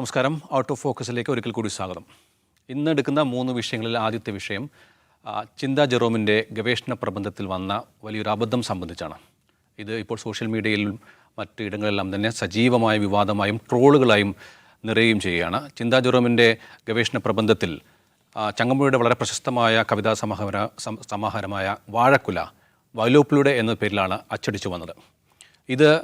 നമസ്കാരം. Out of ഫോക്കസിലേക്ക് ഒരിക്കൽ കൂടി സ്വാഗതം. ഇന്ന് എടുക്കുന്ന മൂന്ന് വിഷയങ്ങളിൽ ആദ്യത്തെ വിഷയം ചിന്ത ജെറോമിന്റെ ഗവേഷണ പ്രബന്ധത്തിൽ വന്ന വലിയൊരു അബദ്ധം സംബന്ധിച്ചാണ്. ഇത് ഇപ്പോൾ സോഷ്യൽ മീഡിയയിലും മറ്റ് ഇടങ്ങളിലെല്ലാം തന്നെ സജീവമായ വിവാദമായും ട്രോളുകളായും നിറയുകയും ചെയ്യുകയാണ്. ചിന്താ ജെറോമിന്റെ ഗവേഷണ പ്രബന്ധത്തിൽ ചങ്ങമ്പുഴയുടെ വളരെ പ്രശസ്തമായ കവിതാ സമാഹാര സമാഹാരമായ വാഴക്കുല വയലോപ്പിലൂടെ എന്ന പേരിലാണ് അച്ചടിച്ചു വന്നത്. ഇത്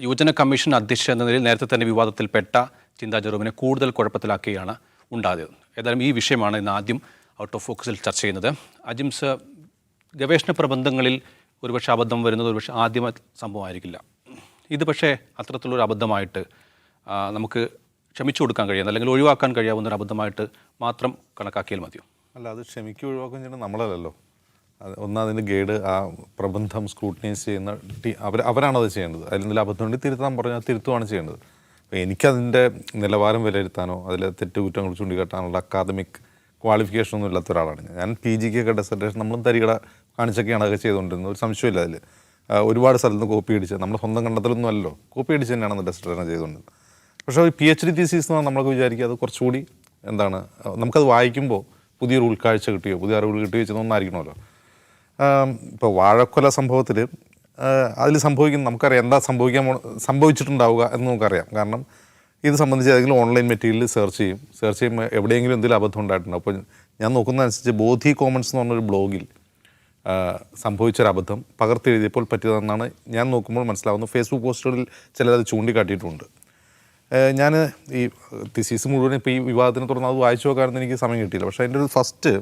യുവജന കമ്മീഷൻ അധ്യക്ഷ എന്ന നിലയിൽ നേരത്തെ തന്നെ വിവാദത്തിൽപ്പെട്ട ചിന്താ ജെറോമിനെ കൂടുതൽ കുഴപ്പത്തിലാക്കുകയാണ് ഉണ്ടായത്. ഏതായാലും ഈ വിഷയമാണ് ഇന്ന് ആദ്യം ഔട്ട് ഓഫ് ഫോക്കസിൽ ചർച്ച ചെയ്യുന്നത്. അജിംസ് ഗവേഷണ പ്രബന്ധങ്ങളിൽ ഒരുപക്ഷെ അബദ്ധം വരുന്നത് ഒരുപക്ഷെ ആദ്യ സംഭവമായിരിക്കില്ല. ഇത് പക്ഷേ അത്തരത്തിലുള്ളൊരു അബദ്ധമായിട്ട് നമുക്ക് ക്ഷമിച്ചു കൊടുക്കാൻ കഴിയുന്ന അല്ലെങ്കിൽ ഒഴിവാക്കാൻ കഴിയാവുന്ന ഒരു അബദ്ധമായിട്ട് മാത്രം കണക്കാക്കിയാൽ മതിയോ? അല്ല അത് ക്ഷമിക്കുക ഒഴിവാക്കുകയും ചെയ്യുന്നത് നമ്മളല്ലല്ലോ. അത് ഒന്ന് ഗൈഡ് ആ പ്രബന്ധം സ്ക്രൂട്ടിനൈസ് ചെയ്യുന്ന ടീ അവർ അവരാണത് ചെയ്യേണ്ടത്. അതിൽ അതിലെന്തെങ്കിലും അബദ്ധമുണ്ടെങ്കിൽ തിരുത്താൻ പറഞ്ഞാൽ തിരുത്തുവാണ് ചെയ്യേണ്ടത്. എനിക്കതിന്റെ നിലവാരം വിലയിരുത്താനോ അതിലെ തെറ്റുകുറ്റങ്ങൾ ചൂണ്ടിക്കാട്ടാനുള്ള അക്കാദമിക് ക്വാളിഫിക്കേഷൻ ഒന്നും ഇല്ലാത്ത ഒരാളാണ് ഞാൻ. പി ജിക്കൊക്കെ ഡെസർട്ടേഷൻ നമ്മളും തരികട കാണിച്ചൊക്കെയാണ് അതൊക്കെ ചെയ്തുകൊണ്ടിരുന്നത്. ഒരു സംശയമില്ല അതിൽ ഒരുപാട് സ്ഥലത്ത് കോപ്പി അടിച്ച് നമ്മൾ സ്വന്തം കണ്ടെത്തലൊന്നും അല്ലല്ലോ. കോപ്പി അടിച്ച് തന്നെയാണ് ഡെസർട്ടേഷൻ ചെയ്തുകൊണ്ടിരുന്നത്. പക്ഷേ ഒരു പി എച്ച് ഡി തീസീസ് എന്ന് നമ്മളൊക്കെ വിചാരിക്കുക അത് കുറച്ചുകൂടി എന്താണ് നമുക്കത് വായിക്കുമ്പോൾ പുതിയൊരു ഉൾക്കാഴ്ച കിട്ടിയോ പുതിയ അറിവുകൾ കിട്ടിയോ ചെയ്യുന്നൊന്നായിരിക്കണമല്ലോ ഇപ്പോൾ വാഴക്കൊല സംഭവത്തിൽ അതിൽ സംഭവിക്കുന്ന നമുക്കറിയാം എന്താ സംഭവിക്കാൻ സംഭവിച്ചിട്ടുണ്ടാവുക എന്ന് നമുക്കറിയാം. കാരണം ഇത് സംബന്ധിച്ച് ഏതെങ്കിലും ഓൺലൈൻ മെറ്റീരിയൽ സെർച്ച് ചെയ്യും. സെർച്ച് ചെയ്യുമ്പോൾ എവിടെയെങ്കിലും എന്തെങ്കിലും അബദ്ധം ഉണ്ടായിട്ടുണ്ടോ? അപ്പോൾ ഞാൻ നോക്കുന്നതനുസരിച്ച് ബോധി കോമൺസ് എന്ന് പറഞ്ഞൊരു ബ്ലോഗിൽ സംഭവിച്ചൊരബദ്ധം പകർത്തി എഴുതിയപ്പോൾ പറ്റിയതെന്നാണ് ഞാൻ നോക്കുമ്പോൾ മനസ്സിലാവുന്നത്. ഫേസ്ബുക്ക് പോസ്റ്റുകളിൽ ചിലരത് ചൂണ്ടിക്കാട്ടിയിട്ടുണ്ട്. ഞാൻ ഈ തിസീസ് മുഴുവൻ ഇപ്പോൾ ഈ വിവാദത്തിനെ തുടർന്ന് അത് വായിച്ചു നോക്കാനൊന്നും എനിക്ക് സമയം കിട്ടിയില്ല. പക്ഷേ അതിന്റെ ഒരു ഫസ്റ്റ്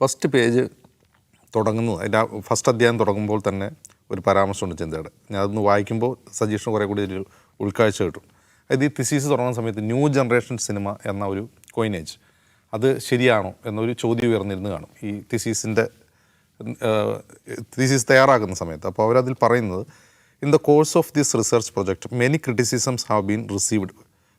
ഫസ്റ്റ് പേജ് തുടങ്ങുന്നത്. അതിന്റെ ഫസ്റ്റ് അധ്യായം തുടങ്ങുമ്പോൾ തന്നെ ഒരു പരാമർശമുണ്ട് ചിന്തയുടെ. ഞാൻ അതൊന്ന് വായിക്കുമ്പോൾ സജീഷിന് കുറേ കൂടി ഒരു ഉൾക്കാഴ്ച കിട്ടും. അതായത് ഈ തിസീസ് തുടങ്ങുന്ന സമയത്ത് ന്യൂ ജനറേഷൻ സിനിമ എന്ന ഒരു കോയിനേജ് അത് ശരിയാണോ എന്നൊരു ചോദ്യം ഉയർന്നിരുന്നു കാണും. ഈ തിസീസിന്റെ തിസീസ് തയ്യാറാക്കുന്ന സമയത്ത്. അപ്പോൾ അവരതിൽ പറയുന്നത് in the course of this research project many criticisms have been received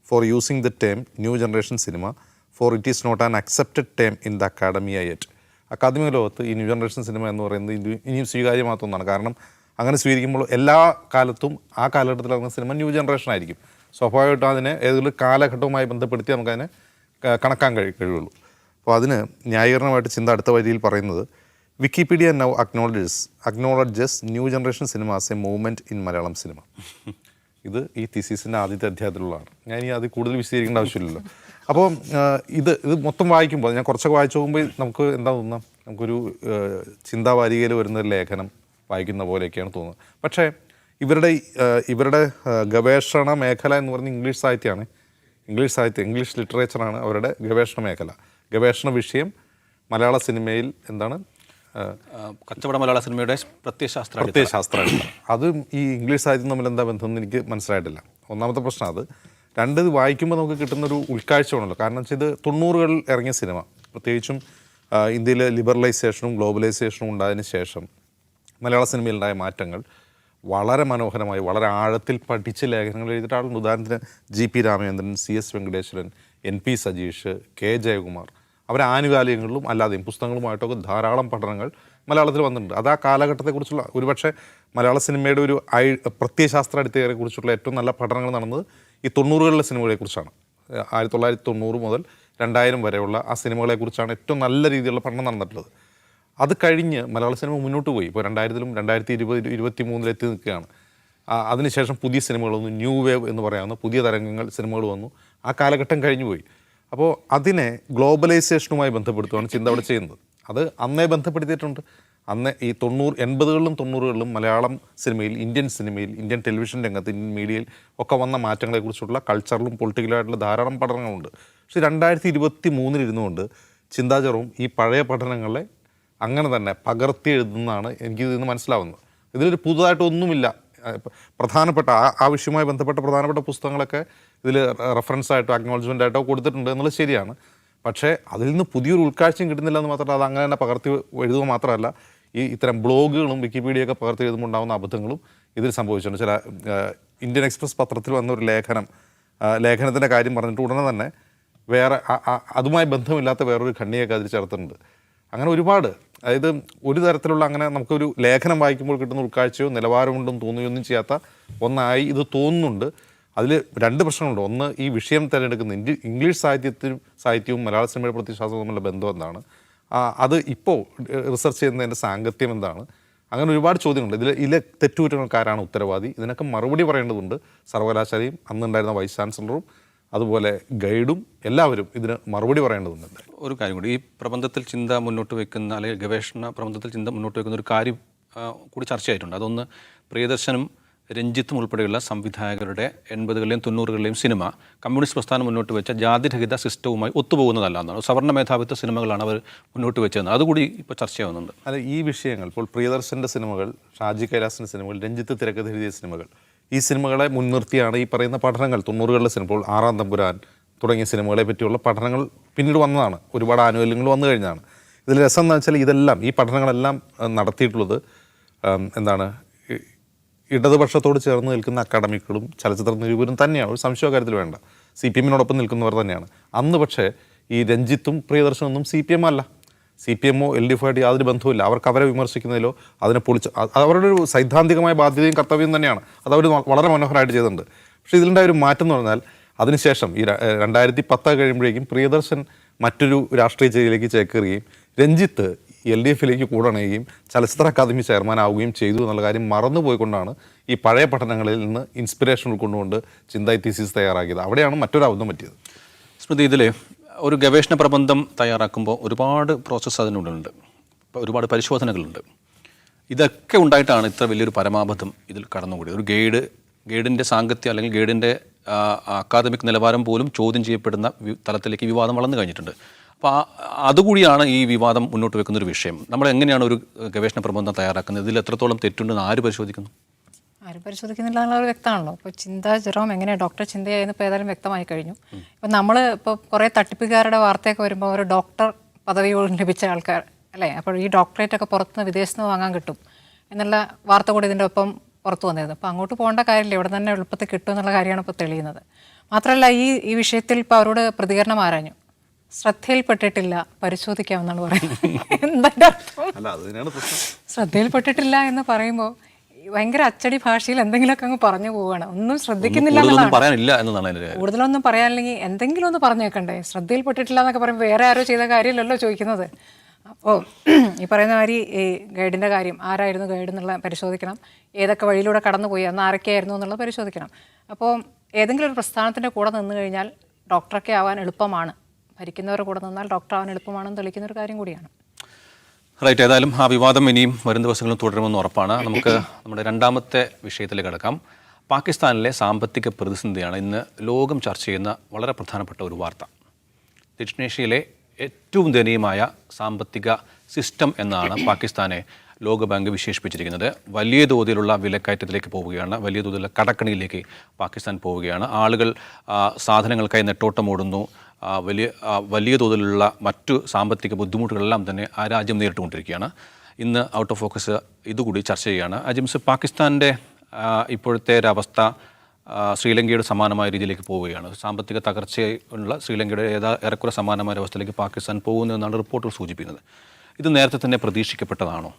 for using the term new generation cinema for it is not an accepted term in the academy yet അക്കാദമിക ലോകത്ത് ഈ new generation cinema എന്ന് പറയുന്നത് ഇനി ഇനിയും സ്വീകാര്യമാത്തൊന്നാണ്. കാരണം അങ്ങനെ സ്വീകരിക്കുമ്പോൾ എല്ലാ കാലത്തും ആ കാലഘട്ടത്തിൽ ഇറങ്ങുന്ന സിനിമ ന്യൂ ജനറേഷൻ ആയിരിക്കും. സ്വാഭാവികമായിട്ടും അതിനെ ഏതെങ്കിലും കാലഘട്ടവുമായി ബന്ധപ്പെടുത്തി നമുക്കതിനെ കണക്കാൻ കഴി കഴിയുള്ളൂ. അപ്പോൾ അതിന് ന്യായീകരണമായിട്ട് ചിന്ത അടുത്ത വരിയിൽ പറയുന്നത് Wikipedia now acknowledges acknowledges new generation cinema as a movement in Malayalam cinema. ഇത് ഈ തിസീസിന്റെ ആദ്യത്തെ അധ്യായത്തിലുള്ളതാണ്. ഞാൻ ഇനി അത് കൂടുതൽ വിശദീകരിക്കേണ്ട ആവശ്യമില്ലല്ലോ. അപ്പോൾ ഇത് ഇത് മൊത്തം വായിക്കുമ്പോൾ ഞാൻ കുറച്ചൊക്കെ വായിച്ചു പോകുമ്പോൾ നമുക്ക് എന്താ തോന്നുന്നത് നമുക്കൊരു ചിന്താവാരികയിൽ വരുന്നൊരു ലേഖനം വായിക്കുന്ന പോലെയൊക്കെയാണ് തോന്നുന്നത്. പക്ഷേ ഇവരുടെ ഇവരുടെ ഗവേഷണ മേഖല എന്ന് പറയുന്നത് ഇംഗ്ലീഷ് സാഹിത്യമാണ്. ഇംഗ്ലീഷ് സാഹിത്യം ഇംഗ്ലീഷ് ലിറ്ററേച്ചറാണ് അവരുടെ ഗവേഷണ മേഖല. ഗവേഷണ വിഷയം മലയാള സിനിമയിൽ എന്താണ്? കച്ചവട മലയാള സിനിമയുടെ പ്രത്യയശാസ്ത്ര പ്രത്യയശാസ്ത്രം അതും ഈ ഇംഗ്ലീഷ് സാഹിത്യം തമ്മിൽ എന്താ ബന്ധം എന്ന് എനിക്ക് മനസ്സിലായിട്ടില്ല. ഒന്നാമത്തെ പ്രശ്നം അത്. രണ്ട് ഇത് വായിക്കുമ്പോൾ നമുക്ക് കിട്ടുന്നൊരു ഉൾക്കാഴ്ച വേണമല്ലോ കാരണം വെച്ചാൽ ഇത് തൊണ്ണൂറുകളിൽ ഇറങ്ങിയ സിനിമ. പ്രത്യേകിച്ചും ഇന്ത്യയിലെ ലിബറലൈസേഷനും ഗ്ലോബലൈസേഷനും ഉണ്ടായതിനു ശേഷം മലയാള സിനിമയിലുണ്ടായ മാറ്റങ്ങൾ വളരെ മനോഹരമായി വളരെ ആഴത്തിൽ പഠിച്ച ലേഖനങ്ങൾ എഴുതിയിട്ട് ആളുണ്ട്. ഉദാഹരണത്തിന് G P Ramachandran C S Venkateswaran N P Sajeesh K Jayakumar. അവർ ആനുകാലികങ്ങളിലും അല്ലാതെയും പുസ്തകങ്ങളുമായിട്ടൊക്കെ ധാരാളം പഠനങ്ങൾ മലയാളത്തിൽ വന്നിട്ടുണ്ട്. അത് ആ കാലഘട്ടത്തെക്കുറിച്ചുള്ള ഒരുപക്ഷെ മലയാള സിനിമയുടെ ഒരു ഐ പ്രത്യയശാസ്ത്ര അടിത്തറയെ കുറിച്ചുള്ള ഏറ്റവും നല്ല പഠനങ്ങൾ നടന്നത് ഈ തൊണ്ണൂറുകളിലെ സിനിമകളെക്കുറിച്ചാണ്. ആയിരത്തി തൊള്ളായിരത്തി തൊണ്ണൂറ് മുതൽ രണ്ടായിരം വരെയുള്ള ആ സിനിമകളെക്കുറിച്ചാണ് ഏറ്റവും നല്ല രീതിയിലുള്ള പഠനം നടന്നിട്ടുള്ളത്. അത് കഴിഞ്ഞ് മലയാള സിനിമ മുന്നോട്ട് പോയി. ഇപ്പോൾ രണ്ടായിരത്തിലും രണ്ടായിരത്തി ഇരുപത് ഇരുപത്തി മൂന്നിലെത്തി നിൽക്കുകയാണ് അതിനുശേഷം പുതിയ സിനിമകൾ വന്നു. ന്യൂ വേവ് എന്ന് പറയാവുന്ന പുതിയ തരംഗങ്ങൾ സിനിമകൾ വന്നു. ആ കാലഘട്ടം കഴിഞ്ഞു പോയി. അപ്പോൾ അതിനെ ഗ്ലോബലൈസേഷനുമായി ബന്ധപ്പെടുത്തുകയാണ് ചിന്ത അവിടെ ചെയ്യുന്നത്. അത് അന്നേ ബന്ധപ്പെടുത്തിയിട്ടുണ്ട്. അന്ന് ഈ തൊണ്ണൂറ് എൺപതുകളിലും തൊണ്ണൂറുകളിലും മലയാളം സിനിമയിൽ ഇന്ത്യൻ സിനിമയിൽ ഇന്ത്യൻ ടെലിവിഷൻ രംഗത്ത് ഇന്ത്യൻ മീഡിയയിൽ ഒക്കെ വന്ന മാറ്റങ്ങളെക്കുറിച്ചുള്ള കൾച്ചറലും പൊളിറ്റിക്കലായിട്ടുള്ള ധാരാളം പഠനങ്ങളുണ്ട്. പക്ഷേ രണ്ടായിരത്തി ഇരുപത്തി മൂന്നിലിരുന്നുകൊണ്ട് ചിന്താചരവും ഈ പഴയ പഠനങ്ങളെ അങ്ങനെ തന്നെ പകർത്തി എഴുതുന്നതാണ് എനിക്ക് നിന്ന് മനസ്സിലാവുന്നത്. ഇതിലൊരു പുതുതായിട്ടൊന്നുമില്ല പ്രധാനപ്പെട്ട ആ ബന്ധപ്പെട്ട പ്രധാനപ്പെട്ട പുസ്തകങ്ങളൊക്കെ ഇതിൽ റെഫറൻസ് ആയിട്ടോ അക്നോളജ്മെന്റ് ആയിട്ടോ കൊടുത്തിട്ടുണ്ട് എന്നുള്ളത് ശരിയാണ്. പക്ഷേ അതിൽ നിന്ന് പുതിയൊരു ഉൾക്കാഴ്ചയും കിട്ടുന്നില്ല എന്ന് മാത്രമല്ല അത് അങ്ങനെ തന്നെ പകർത്തി എഴുതുക മാത്രമല്ല ഈ ഇത്തരം ബ്ലോഗുകളും വിക്കിപീഡിയയൊക്കെ പകർത്തി എഴുതുമ്പോൾ ഉണ്ടാകുന്ന അബദ്ധങ്ങളും ഇതിൽ സംഭവിച്ചിട്ടുണ്ട്. ചില ഇന്ത്യൻ എക്സ്പ്രസ് പത്രത്തിൽ വന്ന ഒരു ലേഖനം ലേഖനത്തിന്റെ കാര്യം പറഞ്ഞിട്ട് ഉടനെ തന്നെ വേറെ അതുമായി ബന്ധമില്ലാത്ത വേറൊരു ഖണ്ണിയൊക്കെ അതിൽ ചേർത്തിട്ടുണ്ട്. അങ്ങനെ ഒരുപാട് അതായത് ഒരു തരത്തിലുള്ള അങ്ങനെ നമുക്കൊരു ലേഖനം വായിക്കുമ്പോൾ കിട്ടുന്ന ഉൾക്കാഴ്ചയോ നിലവാരമുണ്ടെന്ന് തോന്നുകയൊന്നും ചെയ്യാത്ത ഒന്നായി ഇത് തോന്നുന്നുണ്ട്. അതിൽ രണ്ട് പ്രശ്നങ്ങളുണ്ട്. ഒന്ന് ഈ വിഷയം തിരഞ്ഞെടുക്കുന്ന ഇംഗ്ലീഷ് സാഹിത്യത്തിനും സാഹിത്യവും മലയാള സിനിമയുടെ പ്രതിശ്വാസവും തമ്മിലുള്ള ബന്ധം എന്താണ്? അത് ഇപ്പോൾ റിസർച്ച് ചെയ്യുന്നതിന്റെ സാങ്കത്യം എന്താണ്? അങ്ങനെ ഒരുപാട് ചോദ്യങ്ങളുണ്ട്. ഇതിൽ ഇതിലെ തെറ്റുകുറ്റങ്ങൾക്കാരാണ് ഉത്തരവാദി. ഇതിനൊക്കെ മറുപടി പറയേണ്ടതുണ്ട്. സർവകലാശാലയും അന്നുണ്ടായിരുന്ന വൈസ് ചാൻസലറും അതുപോലെ ഗൈഡും എല്ലാവരും ഇതിന് മറുപടി പറയേണ്ടതുണ്ട്. ഒരു കാര്യം കൂടി. ഈ പ്രബന്ധത്തിൽ ചിന്ത മുന്നോട്ട് വെക്കുന്ന അല്ലെങ്കിൽ ഗവേഷണ പ്രബന്ധത്തിൽ ചിന്ത മുന്നോട്ട് വെക്കുന്ന ഒരു കാര്യം കൂടി ചർച്ചയായിട്ടുണ്ട്. അതൊന്ന് പ്രിയദർശനും രഞ്ജിത്തും ഉൾപ്പെടെയുള്ള സംവിധായകരുടെ എൺപതുകളിലെയും തൊണ്ണൂറുകളിലെയും സിനിമ കമ്മ്യൂണിസ്റ്റ് പ്രസ്ഥാനം മുന്നോട്ട് വെച്ച ജാതിരഹിത സിസ്റ്റവുമായി ഒത്തുപോകുന്നതല്ല എന്നാണ്. സവർണ മേധാവിത്വ സിനിമകളാണ് അവർ മുന്നോട്ട് വെച്ചതെന്ന്. അതുകൂടി ഇപ്പോൾ ചർച്ചയാവുന്നുണ്ട് അല്ല ഈ വിഷയങ്ങൾ ഇപ്പോൾ പ്രിയദർശന്റെ സിനിമകൾ ഷാജി കൈലാസിന്റെ സിനിമകൾ രഞ്ജിത്ത് തിരക്കഥ എഴുതിയ സിനിമകൾ ഈ സിനിമകളെ മുൻനിർത്തിയാണ് ഈ പറയുന്ന പഠനങ്ങൾ. തൊണ്ണൂറുകളിലെ സിനിമ ഇപ്പോൾ ആറാം തമ്പുരാൻ തുടങ്ങിയ സിനിമകളെ പറ്റിയുള്ള പഠനങ്ങൾ പിന്നീട് വന്നതാണ്. ഒരുപാട് ആനുകൂല്യങ്ങൾ വന്നു കഴിഞ്ഞാണ് ഇതിൽ രസം എന്ന് വെച്ചാൽ ഇതെല്ലാം ഈ പഠനങ്ങളെല്ലാം നടത്തിയിട്ടുള്ളത് എന്താണ് ഇടതുപക്ഷത്തോട് ചേർന്ന് നിൽക്കുന്ന അക്കാഡമിക്കുകളും ചലച്ചിത്ര നിരൂപരും തന്നെയാണ്. ഒരു സംശയ കാര്യത്തിൽ വേണ്ട. സി പി എമ്മിനോടൊപ്പം നിൽക്കുന്നവർ തന്നെയാണ്. അന്ന് പക്ഷേ ഈ രഞ്ജിത്തും പ്രിയദർശനൊന്നും സി പി എം അല്ല. സി പി എമ്മോ എൽ ഡി എഫ് ആയിട്ട് യാതൊരു ബന്ധവുമില്ല. അവർക്ക് അവരെ വിമർശിക്കുന്നതിലോ അതിനെ പൊളിച്ച് അവരുടെ ഒരു സൈദ്ധാന്തികമായ ബാധ്യതയും കർത്തവ്യം തന്നെയാണ്. അത് അവർ വളരെ മനോഹരമായിട്ട് ചെയ്തിട്ടുണ്ട്. പക്ഷേ ഇതിലുണ്ടായ ഒരു മാറ്റം എന്ന് പറഞ്ഞാൽ അതിനുശേഷം ഈ രണ്ടായിരത്തി പത്ത് കഴിയുമ്പോഴേക്കും പ്രിയദർശൻ മറ്റൊരു രാഷ്ട്രീയ ചേരിയിലേക്ക് ചേക്കേറുകയും രഞ്ജിത്ത് എൽ ഡി എഫിലേക്ക് കൂടണയുകയും ചലച്ചിത്ര അക്കാദമി ചെയർമാൻ ആവുകയും ചെയ്തു എന്നുള്ള കാര്യം മറന്നുപോയിക്കൊണ്ടാണ് ഈ പഴയ പഠനങ്ങളിൽ നിന്ന് ഇൻസ്പിറേഷൻ ഉൾക്കൊണ്ടുകൊണ്ട് ചിന്തായി തീസിസ് തയ്യാറാക്കിയത്. അവിടെയാണ് മറ്റൊരു അബദ്ധം പറ്റിയത്. സ്മൃതി ഇതിൽ ഒരു ഗവേഷണ പ്രബന്ധം തയ്യാറാക്കുമ്പോൾ ഒരുപാട് പ്രോസസ്സ് അതിനുള്ളിലുണ്ട്. ഒരുപാട് പരിശോധനകളുണ്ട്. ഇതൊക്കെ ഉണ്ടായിട്ടാണ് ഇത്ര വലിയൊരു പരമാബദ്ധം ഇതിൽ കടന്നുകൂടിയത്. ഒരു ഗൈഡ് ഗൈഡിന്റെ സാങ്കത്യം അല്ലെങ്കിൽ ഗൈഡിന്റെ അക്കാദമിക് നിലവാരം പോലും ചോദ്യം ചെയ്യപ്പെടുന്ന തലത്തിലേക്ക് വിവാദം വളർന്നു കഴിഞ്ഞിട്ടുണ്ട്. അപ്പോൾ അതുകൂടിയാണ് ഈ വിവാദം മുന്നോട്ട് വെക്കുന്ന ഒരു വിഷയം. നമ്മൾ എങ്ങനെയാണ് ഒരു ഗവേഷണ പ്രബന്ധം തയ്യാറാക്കുന്നത്? ഇതിൽ എത്രത്തോളം തെറ്റുണ്ടെന്ന് ആര് പരിശോധിക്കുന്നു? ആര് പരിശോധിക്കുന്നില്ല എന്നുള്ളത് വ്യക്തമാണല്ലോ. ഇപ്പോൾ ചിന്ത ജെറോം എങ്ങനെയാണ് ഡോക്ടർ ചിന്തയായിരുന്നു ഇപ്പോൾ ഏതായാലും വ്യക്തമായി കഴിഞ്ഞു. ഇപ്പം നമ്മൾ ഇപ്പോൾ കുറേ തട്ടിപ്പുകാരുടെ വാർത്തയൊക്കെ വരുമ്പോൾ ഒരു ഡോക്ടർ പദവിയോട് ലഭിച്ച ആൾക്കാർ അല്ലേ? അപ്പോൾ ഈ ഡോക്ടറേറ്റ് ഒക്കെ പുറത്തുനിന്ന് വിദേശത്ത് നിന്ന് വാങ്ങാൻ കിട്ടും എന്നുള്ള വാർത്ത കൂടി ഇതിന്റെ ഒപ്പം പുറത്തു വന്നിരുന്നു. അപ്പോൾ അങ്ങോട്ട് പോകേണ്ട കാര്യമില്ല. ഇവിടെ തന്നെ എളുപ്പത്തിൽ കിട്ടും എന്നുള്ള കാര്യമാണ് ഇപ്പോൾ തെളിയുന്നത്. മാത്രമല്ല ഈ ഈ വിഷയത്തിൽ ഇപ്പോൾ അവരോട് പ്രതികരണം ആരാഞ്ഞു. ശ്രദ്ധയിൽപ്പെട്ടിട്ടില്ല. പരിശോധിക്കാമെന്നാണ് പറയുന്നത്. എന്താ അർത്ഥം? ശ്രദ്ധയിൽപ്പെട്ടിട്ടില്ല എന്ന് പറയുമ്പോൾ ഭയങ്കര അച്ചടി ഭാഷയിൽ എന്തെങ്കിലുമൊക്കെ അങ്ങ് പറഞ്ഞു പോവുകയാണ്. ഒന്നും ശ്രദ്ധിക്കുന്നില്ല എന്നതാണ് കൂടുതലൊന്നും പറയാനില്ലെങ്കിൽ എന്തെങ്കിലും ഒന്ന് പറഞ്ഞു വെക്കണ്ടേ ശ്രദ്ധയിൽപ്പെട്ടിട്ടില്ല എന്നൊക്കെ പറയുമ്പോൾ വേറെ ആരോ ചെയ്ത കാര്യമല്ലല്ലോ ചോദിക്കുന്നത്. അപ്പോൾ ഈ പറയുന്ന മാതിരി ഈ ഗൈഡിന്റെ കാര്യം ആരായിരുന്നു ഗൈഡ് എന്നുള്ള പരിശോധിക്കണം. ഏതൊക്കെ വഴിയിലൂടെ കടന്നുപോയി അന്ന് ആരൊക്കെയായിരുന്നു എന്നുള്ളത് പരിശോധിക്കണം. അപ്പോൾ ഏതെങ്കിലും ഒരു പ്രസ്ഥാനത്തിന്റെ കൂടെ നിന്ന് കഴിഞ്ഞാൽ ഡോക്ടറൊക്കെ ആവാൻ എളുപ്പമാണ്. ഭരിക്കുന്നവരുടെ കൂടെ നിന്നാൽ ഡോക്ടർ ആവാൻ എളുപ്പമാണെന്ന് തെളിയിക്കുന്ന ഒരു കാര്യം കൂടിയാണ്. റൈറ്റ് ഏതായാലും ആ വിവാദം ഇനിയും വരും ദിവസങ്ങളിൽ തുടരുമെന്ന് ഉറപ്പാണ്. നമുക്ക് നമ്മുടെ രണ്ടാമത്തെ വിഷയത്തിൽ കിടക്കാം. പാകിസ്ഥാനിലെ സാമ്പത്തിക പ്രതിസന്ധിയാണ് ഇന്ന് ലോകം ചർച്ച ചെയ്യുന്ന വളരെ പ്രധാനപ്പെട്ട ഒരു വാർത്ത. ദക്ഷിണേഷ്യയിലെ ഏറ്റവും ദയനീയമായ സാമ്പത്തിക സിസ്റ്റം എന്നാണ് പാകിസ്ഥാനെ ലോകബാങ്ക് വിശേഷിപ്പിച്ചിരിക്കുന്നത്. വലിയ തോതിലുള്ള വിലക്കയറ്റത്തിലേക്ക് പോവുകയാണ്. വലിയ തോതിലുള്ള കടക്കണിയിലേക്ക് പാകിസ്ഥാൻ പോവുകയാണ്. ആളുകൾ സാധനങ്ങൾക്കായി നെട്ടോട്ടമോടുന്നു വലിയ വലിയ തോതിലുള്ള മറ്റു സാമ്പത്തിക ബുദ്ധിമുട്ടുകളെല്ലാം തന്നെ ആ രാജ്യം നേരിട്ടുകൊണ്ടിരിക്കുകയാണ്. ഇന്ന് ഔട്ട് ഓഫ് ഫോക്കസ് ഇതുകൂടി ചർച്ച ചെയ്യുകയാണ്. അജിംസ് പാകിസ്ഥാന്റെ ഇപ്പോഴത്തെ ഒരവസ്ഥ ശ്രീലങ്കയുടെ സമാനമായ രീതിയിലേക്ക് പോവുകയാണ്. സാമ്പത്തിക തകർച്ചയുള്ള ശ്രീലങ്കയുടെ ഏതാ ഏറെക്കുറെ സമാനമായ അവസ്ഥയിലേക്ക് പാകിസ്ഥാൻ പോകുന്നു എന്നാണ് റിപ്പോർട്ടുകൾ സൂചിപ്പിക്കുന്നത്. ഇത് നേരത്തെ തന്നെ പ്രതീക്ഷിക്കപ്പെട്ടതാണോ?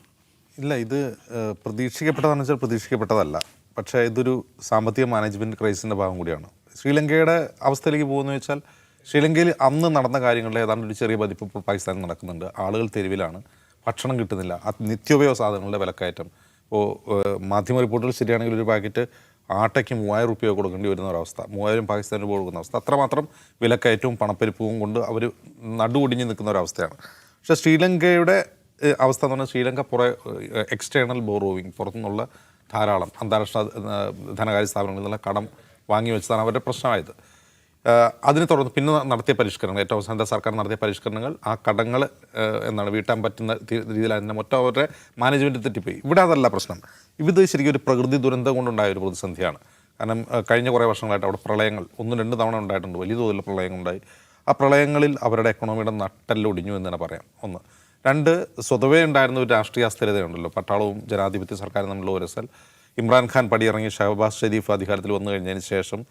ഇല്ല ഇത് പ്രതീക്ഷിക്കപ്പെട്ടതാണെന്ന് വെച്ചാൽ പ്രതീക്ഷിക്കപ്പെട്ടതല്ല. പക്ഷേ ഇതൊരു സാമ്പത്തിക മാനേജ്മെന്റ് ക്രൈസിന്റെ ഭാഗം കൂടിയാണ്. ശ്രീലങ്കയുടെ അവസ്ഥയിലേക്ക് പോകുന്നതെന്ന് വെച്ചാൽ ശ്രീലങ്കയിൽ അന്ന് നടന്ന കാര്യങ്ങളുടെ ഏതാണ്ട് ഒരു ചെറിയ പതിപ്പ് ഇപ്പോൾ പാകിസ്ഥാനിൽ നടക്കുന്നുണ്ട്. ആളുകൾ തെരുവിലാണ്. ഭക്ഷണം കിട്ടുന്നില്ല. ആ നിത്യോപയോഗ സാധനങ്ങളുടെ വിലക്കയറ്റം. ഇപ്പോൾ മാധ്യമ റിപ്പോർട്ടുകൾ ശരിയാണെങ്കിൽ ഒരു പാക്കറ്റ് ആട്ടയ്ക്ക് മൂവായിരം റുപ്യ കൊടുക്കേണ്ടി വരുന്ന ഒരവസ്ഥ മൂവായിരം പാകിസ്ഥാനിൽ കൊടുക്കുന്ന അവസ്ഥ. അത്രമാത്രം വിലക്കയറ്റവും പണപ്പെരുപ്പവും കൊണ്ട് അവർ നടുവൊടിഞ്ഞ് നിൽക്കുന്ന ഒരവസ്ഥയാണ് പക്ഷേ ശ്രീലങ്കയുടെ അവസ്ഥ എന്ന് പറഞ്ഞാൽ ശ്രീലങ്ക പുറ എക്സ്റ്റേണൽ ബോറോവിങ് പുറത്തുനിന്നുള്ള ധാരാളം അന്താരാഷ്ട്ര ധനകാര്യ സ്ഥാപനങ്ങളിൽ നിന്നുള്ള കടം വാങ്ങി വെച്ചതാണ് അവരുടെ പ്രശ്നമായത്. അതിനെ തുടർന്ന് പിന്നെ നടത്തിയ പരിഷ്കരണങ്ങൾ ഏറ്റവും അവസാനത്തെ സർക്കാർ നടത്തിയ പരിഷ്കരണങ്ങൾ ആ കടങ്ങൾ എന്നാണ് വീട്ടാൻ പറ്റുന്ന രീതിയിലായിരുന്നു മൊത്തം അവരുടെ മാനേജ്മെന്റ് തെറ്റിപ്പോയി. ഇവിടെ അതല്ല പ്രശ്നം. ഇത് ശരിക്കും ഒരു പ്രകൃതി ദുരന്തം കൊണ്ടുണ്ടായ ഒരു പ്രതിസന്ധിയാണ്. കാരണം കഴിഞ്ഞ കുറേ വർഷങ്ങളായിട്ട് അവിടെ പ്രളയങ്ങൾ ഒന്നും രണ്ട് തവണ ഉണ്ടായിട്ടുണ്ട് വലിയ തോതിലുള്ള പ്രളയങ്ങളുണ്ടായി. ആ പ്രളയങ്ങളിൽ അവരുടെ എക്കണോമിയുടെ നട്ടെല്ലൊടിഞ്ഞു എന്ന് തന്നെ പറയാം. ഒന്ന്. രണ്ട് സ്വതവേ ഉണ്ടായിരുന്ന ഒരു രാഷ്ട്രീയ അസ്ഥിരതയുണ്ടല്ലോ. പട്ടാളവും ജനാധിപത്യ സർക്കാരും തമ്മിലുള്ള ഉരസൽ ഇമ്രാൻഖാൻ പടിയിറങ്ങി ഷഹബാസ് ഷെരീഫ് അധികാരത്തിൽ വന്നു കഴിഞ്ഞതിന് ശേഷം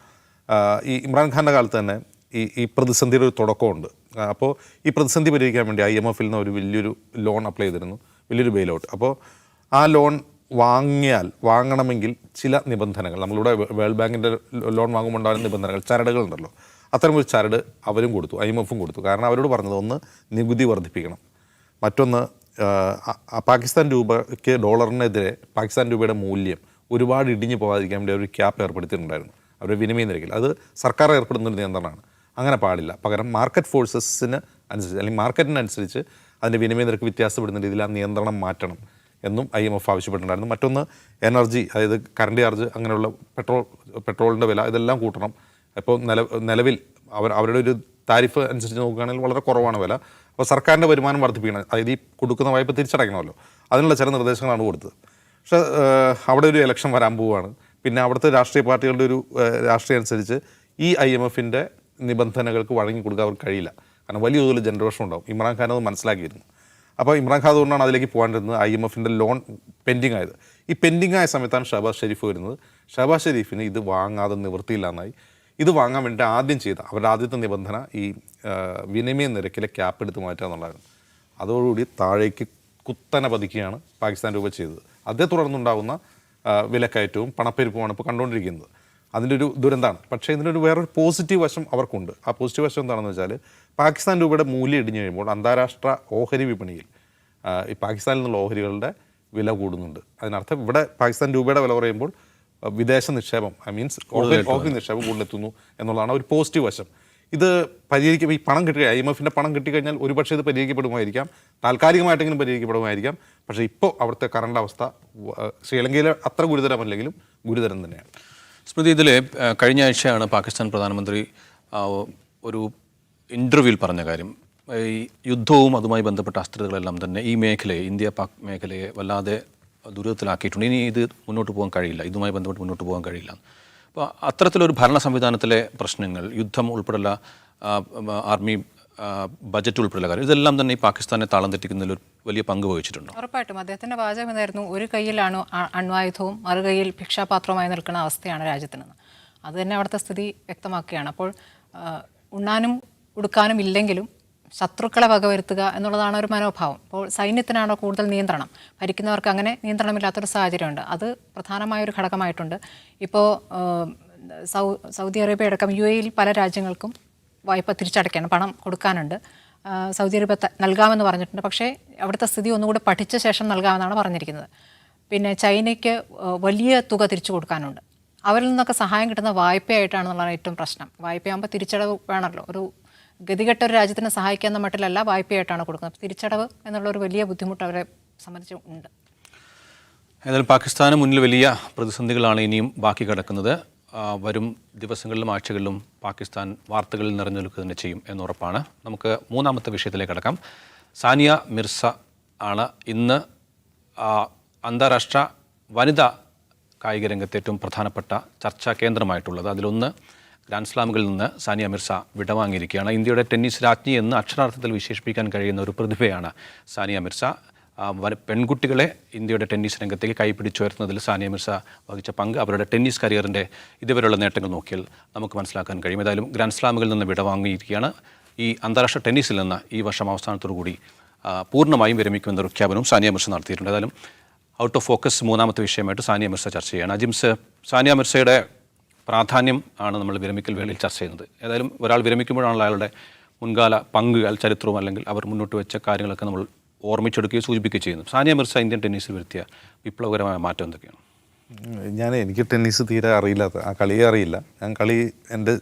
ഈ ഇമ്രാൻഖാന്റെ കാലത്ത് തന്നെ ഈ ഈ പ്രതിസന്ധിയുടെ ഒരു തുടക്കമുണ്ട്. അപ്പോൾ ഈ പ്രതിസന്ധി പരിഹരിക്കാൻ വേണ്ടി ഐ എം എഫിൽ നിന്ന് ഒരു വലിയൊരു ലോൺ അപ്ലൈ ചെയ്തിരുന്നു. വലിയൊരു ബെയിൽ ഔട്ട് അപ്പോൾ ആ ലോൺ വാങ്ങിയാൽ വാങ്ങണമെങ്കിൽ ചില നിബന്ധനകൾ നമ്മളിവിടെ വേൾഡ് ബാങ്കിന്റെ ലോൺ വാങ്ങുമ്പോൾ ഉണ്ടാകുന്ന നിബന്ധനകൾ ചരടുകളുണ്ടല്ലോ അത്തരം ഒരു ചരട് അവരും കൊടുത്തു ഐ എം എഫും കൊടുത്തു. കാരണം അവരോട് പറഞ്ഞത് ഒന്ന് നികുതി വർദ്ധിപ്പിക്കണം. മറ്റൊന്ന് പാകിസ്ഥാൻ രൂപയ്ക്ക് ഡോളറിനെതിരെ പാകിസ്ഥാൻ രൂപയുടെ മൂല്യം ഒരുപാട് ഇടിഞ്ഞു പോകാതിരിക്കാൻ വേണ്ടി ഒരു ക്യാപ്പ് ഏർപ്പെടുത്തിയിട്ടുണ്ടായിരുന്നു. അവരുടെ വിനിമയ നിരക്കിൽ. അത് സർക്കാർ ഏർപ്പെടുന്ന ഒരു നിയന്ത്രണമാണ്. അങ്ങനെ പാടില്ല. പകരം മാർക്കറ്റ് ഫോഴ്സസിന് അനുസരിച്ച് അല്ലെങ്കിൽ മാർക്കറ്റിനനുസരിച്ച് അതിന്റെ വിനിമയ നിരക്ക് വ്യത്യാസപ്പെടുന്ന രീതിയിൽ ആ നിയന്ത്രണം മാറ്റണം എന്നും ഐ എം എഫ് ആവശ്യപ്പെട്ടിട്ടുണ്ടായിരുന്നു. മറ്റൊന്ന് എനർജി അതായത് കറണ്ട് ചാർജ് അങ്ങനെയുള്ള പെട്രോൾ പെട്രോളിന്റെ വില ഇതെല്ലാം കൂട്ടണം. ഇപ്പോൾ നില നിലവിൽ അവർ അവരുടെ ഒരു താരിഫ് അനുസരിച്ച് നോക്കുകയാണെങ്കിൽ വളരെ കുറവാണ് വില. അപ്പോൾ സർക്കാരിന്റെ വരുമാനം വർദ്ധിപ്പിക്കണം. അതായത് ഈ കൊടുക്കുന്ന വായ്പ തിരിച്ചടയ്ക്കണമല്ലോ. അതിനുള്ള ചില നിർദ്ദേശങ്ങളാണ് കൊടുത്തത്. പക്ഷേ അവിടെ ഒരു ഇലക്ഷൻ വരാൻ പോവുകയാണ്. പിന്നെ അവിടുത്തെ രാഷ്ട്രീയ പാർട്ടികളുടെ ഒരു രാഷ്ട്രീയം അനുസരിച്ച് ഈ ഐ എം എഫിന്റെ നിബന്ധനകൾക്ക് വഴങ്ങി കൊടുക്കാൻ അവർക്ക് കഴിയില്ല. കാരണം വലിയ തോതിൽ ജനറേഷൻ ഉണ്ടാവും. ഇമ്രാൻഖാൻ അത് മനസ്സിലാക്കിയിരുന്നു. അപ്പോൾ ഇമ്രാൻഖാൻ അതുകൊണ്ടാണ് അതിലേക്ക് പോകാണ്ടിരുന്നത് ഐ എം എഫിന്റെ ലോൺ പെൻഡിങ് ആയത് ഈ പെൻഡിങ് ആയ സമയത്താണ് ഷഹബാസ് ഷെരീഫ് വരുന്നത്. ഷഹബാസ് ഷെരീഫിന് ഇത് വാങ്ങാതെ നിവൃത്തിയില്ലാന്നായി ഇത് വാങ്ങാൻ വേണ്ടി ആദ്യം ചെയ്ത അവരുടെ ആദ്യത്തെ നിബന്ധന ഈ വിനിമയ നിരക്കിലെ ക്യാപ്പ് എടുത്ത് മാറ്റുക എന്നുള്ളതായിരുന്നു അതോടുകൂടി താഴേക്ക് കുത്തനെ പതിക്കുകയാണ് പാകിസ്ഥാൻ രൂപ ചെയ്തത്. അതേ തുടർന്നുണ്ടാകുന്ന വിലക്കയറ്റവും പണപ്പെരുപ്പുമാണ് ഇപ്പോൾ കണ്ടുകൊണ്ടിരിക്കുന്നത്. അതിന്റെ ഒരു ദുരന്തമാണ് പക്ഷേ ഇതിനൊരു വേറൊരു പോസിറ്റീവ് വശം അവർക്കുണ്ട്. ആ പോസിറ്റീവ് വശം എന്താണെന്ന് വെച്ചാൽ പാകിസ്ഥാൻ രൂപയുടെ മൂല്യം ഇടിഞ്ഞു കഴിയുമ്പോൾ അന്താരാഷ്ട്ര ഓഹരി വിപണിയിൽ ഈ പാകിസ്ഥാനിൽ നിന്നുള്ള ഓഹരികളുടെ വില കൂടുന്നുണ്ട്. അതിനർത്ഥം ഇവിടെ പാകിസ്ഥാൻ രൂപയുടെ വില കുറയുമ്പോൾ വിദേശ നിക്ഷേപം ഐ മീൻസ് ഓഹരി നിക്ഷേപം കൂടുതലെത്തുന്നു എന്നുള്ളതാണ് ഒരു പോസിറ്റീവ് വശം. ഇത് പരിഹരിക്കും ഈ പണം കിട്ടുക ഐ എം എഫിന്റെ പണം കിട്ടിക്കഴിഞ്ഞാൽ ഒരുപക്ഷെ ഇത് പരിഹരിക്കപ്പെടുമായിരിക്കാം. താൽക്കാലികമായിട്ടെങ്കിലും പരിഹരിക്കപ്പെടുമായിരിക്കാം. പക്ഷേ ഇപ്പോൾ അവിടുത്തെ കറണ്ട് അവസ്ഥ ശ്രീലങ്കയിലെ അത്ര ഗുരുതരമല്ലെങ്കിലും ഗുരുതരം തന്നെയാണ്. സ്മൃതി ഇതിൽ കഴിഞ്ഞ ആഴ്ചയാണ് പാകിസ്ഥാൻ പ്രധാനമന്ത്രി ഒരു ഇന്റർവ്യൂവിൽ പറഞ്ഞ കാര്യം. ഈ യുദ്ധവും അതുമായി ബന്ധപ്പെട്ട അസ്ഥിരതകളെല്ലാം തന്നെ ഈ മേഖലയെ ഇന്ത്യ പാക് മേഖലയെ വല്ലാതെ ദുരിതത്തിലാക്കിയിട്ടുണ്ട്. ഇനി ഇത് മുന്നോട്ട് പോകാൻ കഴിയില്ല. ഇതുമായി ബന്ധപ്പെട്ട് മുന്നോട്ട് പോകാൻ കഴിയില്ല. അപ്പോൾ അത്തരത്തിലൊരു ഭരണ സംവിധാനത്തിലെ പ്രശ്നങ്ങൾ യുദ്ധം ഉൾപ്പെടെയുള്ള ആർമി ബജറ്റ് ഉൾപ്പെടെയുള്ള കാര്യം ഇതെല്ലാം തന്നെ ഈ പാകിസ്ഥാനെ താളം തെറ്റിക്കുന്നതിൽ ഒരു വലിയ പങ്ക് വഹിച്ചിട്ടുണ്ട്. ഉറപ്പായിട്ടും. അദ്ദേഹത്തിന്റെ വാചകം എന്നായിരുന്നു ഒരു കയ്യിലാണ് അണ്വായുധവും മറു കയ്യിൽ ഭിക്ഷാപാത്രവുമായി നിൽക്കുന്ന അവസ്ഥയാണ് രാജ്യത്തിനെന്ന്. അത് തന്നെ അവിടുത്തെ സ്ഥിതി വ്യക്തമാക്കുകയാണ്. അപ്പോൾ ഉണ്ണാനും ഉടുക്കാനും ഇല്ലെങ്കിലും ശത്രുക്കളെ വകവരുത്തുക എന്നുള്ളതാണ് ഒരു മനോഭാവം. അപ്പോൾ സൈന്യത്തിനാണോ കൂടുതൽ നിയന്ത്രണം? ഭരിക്കുന്നവർക്ക് അങ്ങനെ നിയന്ത്രണമില്ലാത്തൊരു സാഹചര്യമുണ്ട്. അത് പ്രധാനമായൊരു ഘടകമായിട്ടുണ്ട്. ഇപ്പോൾ സൗ സൗദി അറേബ്യ അടക്കം യു എയിൽ പല രാജ്യങ്ങൾക്കും വായ്പ തിരിച്ചടയ്ക്കണം പണം കൊടുക്കാനുണ്ട്. സൗദി അറേബ്യ നൽകാമെന്ന് പറഞ്ഞിട്ടുണ്ട്. പക്ഷേ അവിടുത്തെ സ്ഥിതി ഒന്നുകൂടി പഠിച്ച ശേഷം നൽകാമെന്നാണ് പറഞ്ഞിരിക്കുന്നത്. പിന്നെ ചൈനയ്ക്ക് വലിയ തുക തിരിച്ചു കൊടുക്കാനുണ്ട്. അവരിൽ നിന്നൊക്കെ സഹായം കിട്ടുന്ന വായ്പയായിട്ടാണെന്നുള്ളതാണ് ഏറ്റവും പ്രശ്നം. വായ്പയാകുമ്പോൾ തിരിച്ചടവ് വേണമല്ലോ. ഒരു ഗതികെട്ട ഒരു രാജ്യത്തിനെ സഹായിക്കാവുന്ന മട്ടിലല്ല വായ്പയായിട്ടാണ് കൊടുക്കുന്നത്. തിരിച്ചടവ് എന്നുള്ള ഒരു വലിയ ബുദ്ധിമുട്ട് അവരെ സംബന്ധിച്ച് ഉണ്ട്. ഏതായാലും പാകിസ്ഥാന് മുന്നിൽ വലിയ പ്രതിസന്ധികളാണ് ഇനിയും ബാക്കി കിടക്കുന്നത്. വരും ദിവസങ്ങളിലും ആഴ്ചകളിലും പാകിസ്ഥാൻ വാർത്തകളിൽ നിറഞ്ഞു നിൽക്കുക തന്നെ ചെയ്യും എന്നുറപ്പാണ് നമുക്ക് മൂന്നാമത്തെ വിഷയത്തിലേക്ക് കടക്കാം. സാനിയ മിർസ ആണ് ഇന്ന് അന്താരാഷ്ട്ര വനിതാ കായിക രംഗത്തെ ഏറ്റവും പ്രധാനപ്പെട്ട ചർച്ചാ കേന്ദ്രമായിട്ടുള്ളത്. അതിലൊന്ന് ഗ്രാൻഡ് സ്ലാമുകളിൽ നിന്ന് സാനിയ മിർസ വിടവാങ്ങിയിരിക്കുകയാണ്. ഇന്ത്യയുടെ ടെന്നീസ് രാജ്ഞി എന്ന് അക്ഷരാർത്ഥത്തിൽ വിശേഷിപ്പിക്കാൻ കഴിയുന്ന ഒരു പ്രതിഭയാണ് സാനിയ മിർസ പെൺകുട്ടികളെ ഇന്ത്യയുടെ ടെന്നീസ് രംഗത്തേക്ക് കൈപിടിച്ചുയർത്തുന്നതിൽ സാനിയ മിർസ വഹിച്ച പങ്ക് അവരുടെ ടെന്നീസ് കരിയറിന്റെ ഇതുവരെയുള്ള നേട്ടങ്ങൾ നോക്കിയാൽ നമുക്ക് മനസ്സിലാക്കാൻ കഴിയും. ഏതായാലും ഗ്രാൻഡ് സ്ലാമുകളിൽ നിന്ന് വിടവാങ്ങിയിരിക്കുകയാണ്. ഈ അന്താരാഷ്ട്ര ടെന്നീസിൽ നിന്ന് ഈ വർഷം അവസാനത്തോടു കൂടി പൂർണമായും വിരമിക്കുമെന്ന പ്രഖ്യാപനവും സാനിയ മിർസ നടത്തിയിട്ടുണ്ട്. ഏതായാലും ഔട്ട് ഓഫ് ഫോക്കസ് മൂന്നാമത്തെ വിഷയമായിട്ട് സാനിയ മിർസ ചർച്ച ചെയ്യുകയാണ്. അജിംസ് സാനിയ മിർസയുടെ പ്രാധാന്യം ആണ് നമ്മൾ വിരമിക്കൽ വേളയിൽ ചർച്ച ചെയ്യുന്നത്. ഏതായാലും ഒരാൾ വിരമിക്കുമ്പോഴാണല്ലോ അയാളുടെ മുൻകാല പങ്ക് അയാൾ ചരിത്രവും അല്ലെങ്കിൽ അവർ മുന്നോട്ട് വെച്ച കാര്യങ്ങളൊക്കെ നമ്മൾ ഓർമ്മിച്ചെടുക്കുകയും സൂചിപ്പിക്കുകയും ചെയ്യുന്നു. സാനിയ മിർസ ഇന്ത്യൻ ടെന്നീസിൽ വരുത്തിയ വിപ്ലവകരമായ മാറ്റം എന്തൊക്കെയാണ്? ഞാൻ എനിക്ക് ടെന്നീസ് തീരെ അറിയില്ലാത്ത ആ കളിയെ അറിയില്ല. ഞാൻ കളി എന്റെ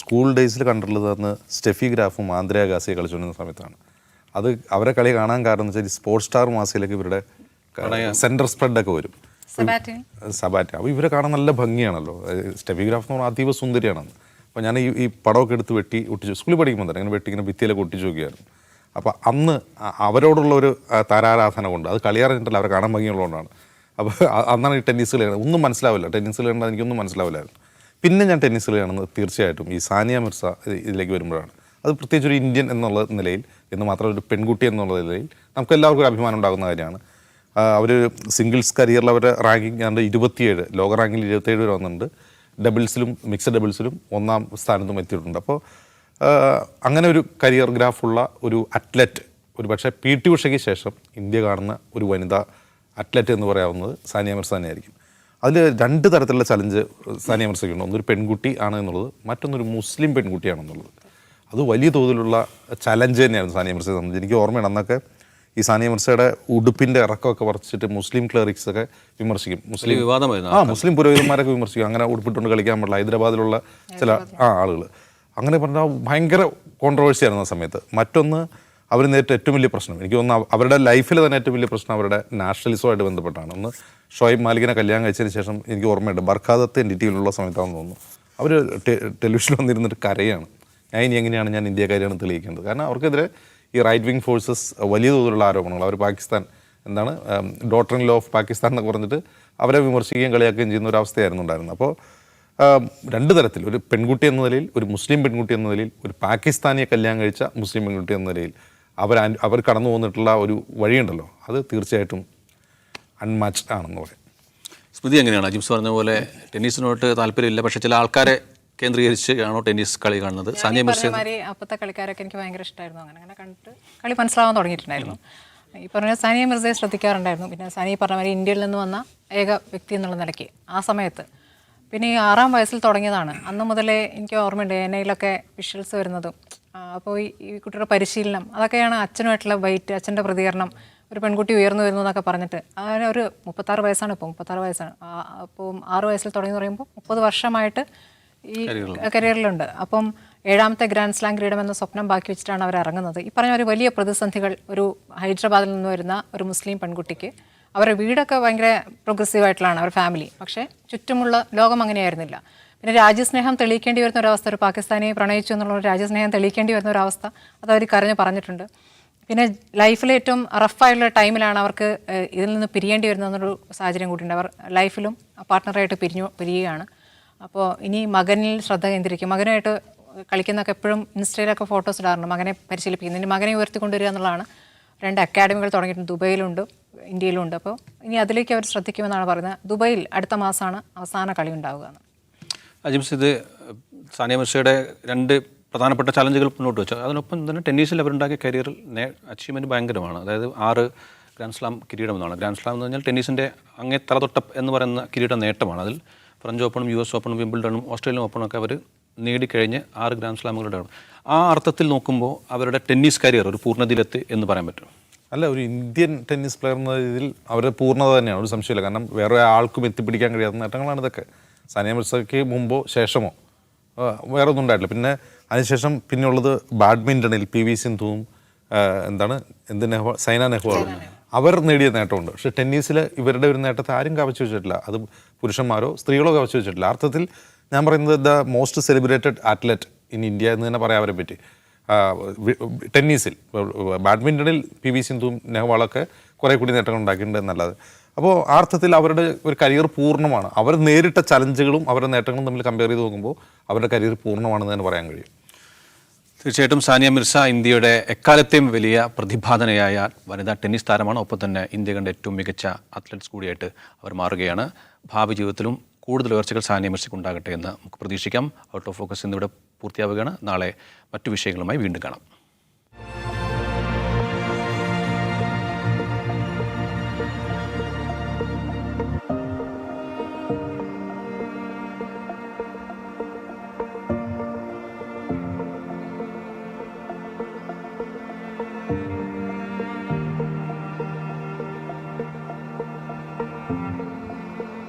സ്കൂൾ ഡേയ്സിൽ കണ്ടിട്ടുള്ളത് അന്ന് സ്റ്റെഫി ഗ്രാഫും ആന്ധ്ര ഗാസിയെ കളിച്ചുകൊണ്ടിരുന്ന സമയത്താണ്. അത് അവരെ കളി കാണാൻ കാരണം എന്ന് വെച്ചാൽ സ്പോർട്സ് സ്റ്റാർ മാസയിലേക്ക് ഇവരുടെ സെന്റർ സ്പ്രെഡൊക്കെ വരും. സബാറ്റ അപ്പോൾ ഇവരെ കാണാൻ നല്ല ഭംഗിയാണല്ലോ. സ്റ്റെബിഗ്രാഫ് എന്ന് പറഞ്ഞാൽ അതീവ സുന്ദരിയാണെന്ന്. അപ്പോൾ ഞാൻ ഈ ഈ പടമൊക്കെ എടുത്ത് വെട്ടി ഒട്ടിച്ചു സ്കൂളിൽ പഠിക്കുമ്പോൾ തന്നെ ഇങ്ങനെ വെട്ടി ഇങ്ങനെ ഭിത്തിയിലൊക്കെ ഒട്ടിച്ചു നോക്കിയായിരുന്നു അപ്പോൾ അന്ന് അവരോടുള്ള ഒരു താരാരാധന കൊണ്ട് അത് കളിയാറിഞ്ഞിട്ടല്ല അവരെ കാണാൻ ഭംഗിയുള്ളതുകൊണ്ടാണ്. അപ്പോൾ അന്നാണ് ഈ ടെന്നീസ് കളി കാണുന്നത്. ഒന്നും മനസ്സിലാവില്ല. ടെന്നീസ് കളി കണ്ടാൽ എനിക്കൊന്നും മനസ്സിലാവില്ലായിരുന്നു. പിന്നെ ഞാൻ ടെന്നീസ് കളി കാണുന്നത് തീർച്ചയായിട്ടും ഈ സാനിയ മിർസ ഇത് ഇതിലേക്ക് വരുമ്പോഴാണ്. അത് പ്രത്യേകിച്ച് ഒരു ഇന്ത്യൻ എന്നുള്ള നിലയിൽ എന്ന് മാത്രം ഒരു പെൺകുട്ടി എന്നുള്ള നിലയിൽ നമുക്ക് എല്ലാവർക്കും ഒരു അഭിമാനം ഉണ്ടാകുന്ന കാര്യമാണ്. അവർ സിംഗിൾസ് കരിയറിൽ അവരുടെ റാങ്കിങ് ഞാൻ ഇരുപത്തിയേഴ് ലോക റാങ്കിൽ ഇരുപത്തിയേഴ് വരെ വന്നിട്ടുണ്ട്. ഡബിൾസിലും മിക്സഡ് ഡബിൾസിലും ഒന്നാം സ്ഥാനത്തും എത്തിയിട്ടുണ്ട്. അപ്പോൾ അങ്ങനെ ഒരു കരിയർ ഗ്രാഫുള്ള ഒരു അത്ലറ്റ് ഒരു പക്ഷേ പി ടി ഉഷയ്ക്ക് ശേഷം ഇന്ത്യ കാണുന്ന ഒരു വനിതാ അത്ലറ്റ് എന്ന് പറയാവുന്നത് സാനിയ മിർസ തന്നെയായിരിക്കും അതിൽ രണ്ട് തരത്തിലുള്ള ചലഞ്ച് സാനിയ മിർസയ്ക്കുണ്ട് ഒന്നൊരു പെൺകുട്ടി ആണ് എന്നുള്ളത് മറ്റൊന്നൊരു മുസ്ലിം പെൺകുട്ടിയാണെന്നുള്ളത് അത് വലിയ തോതിലുള്ള ചലഞ്ച് തന്നെയാണ് സാനിയ മിർസയെ സംബന്ധിച്ച് എനിക്ക് ഓർമ്മയാണ് അന്നൊക്കെ ഈ സാനിയ മിർസയുടെ ഉടുപ്പിന്റെ ഇറക്കമൊക്കെ പറിച്ചിട്ട് മുസ്ലിം ക്ലറിക്സ് ഒക്കെ വിമർശിക്കും. മുസ്ലിം വിവാദമായിരുന്നു ആ മുസ്ലിം പുരോഹിതന്മാരൊക്കെ വിമർശിക്കും. അങ്ങനെ ഉടുപ്പിട്ടുകൊണ്ട് കളിക്കാൻ പാടില്ല ഹൈദരാബാദിലുള്ള ചില ആ ആളുകൾ അങ്ങനെ പറഞ്ഞാൽ ഭയങ്കര കോൺട്രവേഴ്സി ആയിരുന്നു ആ സമയത്ത്. മറ്റൊന്ന് അവർ നേരിട്ട് ഏറ്റവും വലിയ പ്രശ്നം. എനിക്ക് തോന്നുന്നു അവരുടെ ലൈഫിൽ തന്നെ ഏറ്റവും വലിയ പ്രശ്നം അവരുടെ നാഷണലിസവുമായിട്ട് ബന്ധപ്പെട്ടാണ്. ഒന്ന് ഷോയിബ് മാലിക്കിനെ കല്യാണം കഴിച്ചതിന് ശേഷം എനിക്ക് ഓർമ്മയുണ്ട്. ബർഖാദത്ത് എന്റെ ടീമിലുള്ള സമയത്താണെന്ന് തോന്നുന്നു. അവർ ടെലിവിഷനിൽ വന്നിരുന്നിട്ട് കരയാണ്. ഞാൻ ഇനി എങ്ങനെയാണ് ഞാൻ ഇന്ത്യക്കാരെയാണ് തെളിയിക്കേണ്ടത്. കാരണം അവർക്കെതിരെ ഈ റൈറ്റ് വിങ് ഫോഴ്സസ് വലിയ തോതിലുള്ള ആരോപണങ്ങൾ. അവർ പാകിസ്ഥാൻ എന്താണ് daughter in law of Pakistan എന്നൊക്കെ പറഞ്ഞിട്ട് അവരെ വിമർശിക്കുകയും കളിയാക്കുകയും ചെയ്യുന്ന ഒരു അവസ്ഥയായിരുന്നു ഉണ്ടായിരുന്നത്. അപ്പോൾ രണ്ട് തരത്തിൽ ഒരു പെൺകുട്ടി എന്ന നിലയിൽ ഒരു മുസ്ലിം പെൺകുട്ടി എന്ന നിലയിൽ ഒരു പാകിസ്ഥാനിയെ കല്യാണം കഴിച്ച മുസ്ലിം പെൺകുട്ടി എന്ന നിലയിൽ അവർ അവർ കടന്നു പോന്നിട്ടുള്ള ഒരു വഴിയുണ്ടല്ലോ. അത് തീർച്ചയായിട്ടും അൺമാച്ച്ഡ് ആണെന്ന് പറയാം. സ്മൃതി എങ്ങനെയാണ്? അജിംസ് പറഞ്ഞ പോലെ ടെന്നീസിനോട്ട് താല്പര്യമില്ല. പക്ഷേ ചില ആൾക്കാരെ കേന്ദ്രീകരിച്ച് ആണോ ടെന്നീസ് കളി കാണുന്നത്? സാനിയ മിർസ അപ്പത്തെ കളിക്കാരൊക്കെ എനിക്ക് ഭയങ്കര ഇഷ്ടമായിരുന്നു അങ്ങനെ അങ്ങനെ കണ്ടിട്ട് കളി മനസ്സിലാവാൻ തുടങ്ങിയിട്ടുണ്ടായിരുന്നു. ഈ പറഞ്ഞ സാനിയ മിർസയെ ശ്രദ്ധിക്കാറുണ്ടായിരുന്നു. പിന്നെ സാനിയ പറഞ്ഞ മാതിരി ഇന്ത്യയിൽ നിന്ന് വന്ന ഏക വ്യക്തി എന്നുള്ള നിലയ്ക്ക് ആ സമയത്ത്. പിന്നെ ഈ ആറാം വയസ്സിൽ തുടങ്ങിയതാണ്. അന്ന് മുതലേ എനിക്ക് ഓർമ്മയുണ്ട് എന്നയിലൊക്കെ വിഷ്വൽസ് വരുന്നതും അപ്പോൾ ഈ കുട്ടിയുടെ പരിശീലനം അതൊക്കെയാണ് അച്ഛനുമായിട്ടുള്ള വൈറ്റ് അച്ഛന്റെ പ്രതികരണം ഒരു പെൺകുട്ടി ഉയർന്നു വരുന്നു എന്നൊക്കെ പറഞ്ഞിട്ട്. അങ്ങനെ ഒരു മുപ്പത്താറ് വയസ്സാണ് ഇപ്പോൾ മുപ്പത്താറ് വയസ്സാണ്. അപ്പോൾ ആറ് വയസ്സിൽ തുടങ്ങി എന്ന് പറയുമ്പോൾ മുപ്പത് വർഷമായിട്ട് ഈ കരിയറിലുണ്ട്. അപ്പം ഏഴാമത്തെ ഗ്രാൻഡ് സ്ലാം കിരീടം എന്ന സ്വപ്നം ബാക്കി വെച്ചിട്ടാണ് അവർ ഇറങ്ങുന്നത്. ഈ പറഞ്ഞ ഒരു വലിയ പ്രതിസന്ധികൾ ഒരു ഹൈദരാബാദിൽ നിന്ന് വരുന്ന ഒരു മുസ്ലിം പെൺകുട്ടിക്ക്. അവരുടെ വീടൊക്കെ ഭയങ്കര പ്രോഗ്രസീവ് ആയിട്ടുള്ളതാണ് അവർ ഫാമിലി പക്ഷേ ചുറ്റുമുള്ള ലോകം അങ്ങനെയായിരുന്നില്ല. പിന്നെ രാജ്യസ്നേഹം തെളിയിക്കേണ്ടി വരുന്ന ഒരവസ്ഥ ഒരു പാകിസ്ഥാനിയെ പ്രണയിച്ചു എന്നുള്ള രാജ്യസ്നേഹം തെളിയിക്കേണ്ടി വരുന്ന ഒരു അവസ്ഥ അത് അവർ കരഞ്ഞ് പറഞ്ഞിട്ടുണ്ട്. പിന്നെ ലൈഫിലെ ഏറ്റവും റഫായിട്ടുള്ള ടൈമിലാണ് അവർക്ക് ഇതിൽ നിന്ന് പിരിയേണ്ടി വരുന്നതെന്നൊരു സാഹചര്യം കൂടിയുണ്ട്. അവർ ലൈഫിലും പാർട്ട്ണറായിട്ട് പിരിഞ്ഞു പിരിയുകയാണ്. അപ്പോൾ ഇനി മകനിൽ ശ്രദ്ധ കേന്ദ്രീകരിക്കും. മകനായിട്ട് കളിക്കുന്നൊക്കെ എപ്പോഴും ഇൻസ്റ്റയിലൊക്കെ ഫോട്ടോസ് ഇടാറുണ്ട്. മകനെ പരിശീലിപ്പിക്കുന്നു. ഇനി മകനെ ഉയർത്തിക്കൊണ്ടുവരിക എന്നുള്ളതാണ്. രണ്ട് അക്കാഡമികൾ തുടങ്ങിയിട്ടുണ്ട്. ദുബൈയിലുണ്ട് ഇന്ത്യയിലുണ്ട്. അപ്പോൾ ഇനി അതിലേക്ക് അവർ ശ്രദ്ധിക്കുമെന്നാണ് പറയുന്നത്. ദുബൈയിൽ അടുത്ത മാസമാണ് അവസാന കളി ഉണ്ടാവുക എന്ന്. അജിംസ് ഇത് സാനിയ മിർസയുടെ രണ്ട് പ്രധാനപ്പെട്ട ചലഞ്ചുകൾ മുന്നോട്ട് വെച്ചു. അതിനൊപ്പം തന്നെ ടെന്നീസിൽ അവരുണ്ടാക്കിയ കരിയറിൽ നേ അച്ചീവ്മെന്റ് ഭയങ്കരമാണ്. അതായത് ആറ് ഗ്രാൻഡ് സ്ലാം കിരീടം എന്നാണ്. ഗ്രാൻഡ് സ്ലാം എന്ന് പറഞ്ഞാൽ ടെന്നീസിന്റെ അങ്ങേ തലതൊട്ട എന്ന് പറയുന്ന കിരീട നേട്ടമാണ്. അതിൽ ഫ്രഞ്ച് ഓപ്പണും യു എസ് ഓപ്പണും വിംബിൾഡണും ഓസ്ട്രേലിയൻ ഓപ്പണും ഒക്കെ അവർ നേടിക്കഴിഞ്ഞ് ആറ് ഗ്രാൻഡ് സ്ലാമുകളുടെ ആ അർത്ഥത്തിൽ നോക്കുമ്പോൾ അവരുടെ ടെന്നീസ് കരിയർ ഒരു പൂർണതിലെത്തി എന്ന് പറയാൻ പറ്റും. അല്ല ഒരു ഇന്ത്യൻ ടെന്നീസ് പ്ലെയർ എന്ന രീതിയിൽ അവരുടെ പൂർണത തന്നെയാണ്. ഒരു സംശയമില്ല കാരണം വേറെ ആൾക്കും എത്തിപ്പിടിക്കാൻ കഴിയാത്ത നേട്ടങ്ങളാണ് ഇതൊക്കെ. സാനിയ മിർസയ്ക്ക് മുമ്പോ ശേഷമോ വേറെ ഒന്നും ഉണ്ടായിട്ടില്ല. പിന്നെ അതിനുശേഷം പിന്നെയുള്ളത് ബാഡ്മിന്റണിൽ പി വി സിന്ധുവും എന്താണ് എന്ത് നെഹ്വാൾ സൈന നെഹ്വാളും. അവർ നേടിയ നേട്ടമുണ്ട്. പക്ഷേ ടെന്നീസിൽ ഇവരുടെ ഒരു നേട്ടത്തെ ആരും കവച്ചു വെച്ചിട്ടില്ല. അത് പുരുഷന്മാരോ സ്ത്രീകളോ കവച്ചു വെച്ചിട്ടില്ല. അർത്ഥത്തിൽ ഞാൻ പറയുന്നത് the most celebrated athlete in India എന്ന് തന്നെ പറയാം അവരെ പറ്റി. ടെന്നീസിൽ. ബാഡ്മിന്റണിൽ പി വി സിന്ധുവും നെഹ്വാളൊക്കെ കുറേ കൂടി നേട്ടങ്ങൾ ഉണ്ടാക്കിയിട്ടുണ്ട് എന്നല്ലാതെ അപ്പോൾ അർത്ഥത്തിൽ അവരുടെ ഒരു കരിയർ പൂർണമാണ്. അവർ നേരിട്ട ചലഞ്ചുകളും അവരുടെ നേട്ടങ്ങളും തമ്മിൽ കമ്പയർ ചെയ്ത് നോക്കുമ്പോൾ അവരുടെ കരിയർ പൂർണമാണെന്ന് തന്നെ പറയാൻ കഴിയും. തീർച്ചയായിട്ടും സാനിയ മിർസ ഇന്ത്യയുടെ എക്കാലത്തെയും വലിയ പ്രതിഭാധനയായ വനിതാ ടെന്നീസ് താരമാണ്. ഒപ്പം തന്നെ ഇന്ത്യ കണ്ട ഏറ്റവും മികച്ച അത്ലറ്റ്സ് കൂടിയായിട്ട് അവർ മാറുകയാണ്. ഭാവി ജീവിതത്തിലും കൂടുതൽ ഉയർച്ചകൾ സാനിയ മിർസയ്ക്ക് ഉണ്ടാകട്ടെ എന്ന് നമുക്ക് പ്രതീക്ഷിക്കാം. ഔട്ട് ഓഫ് ഫോക്കസ് ഇന്നിവിടെ പൂർത്തിയാവുകയാണ്. നാളെ മറ്റു വിഷയങ്ങളുമായി വീണ്ടും കാണാം.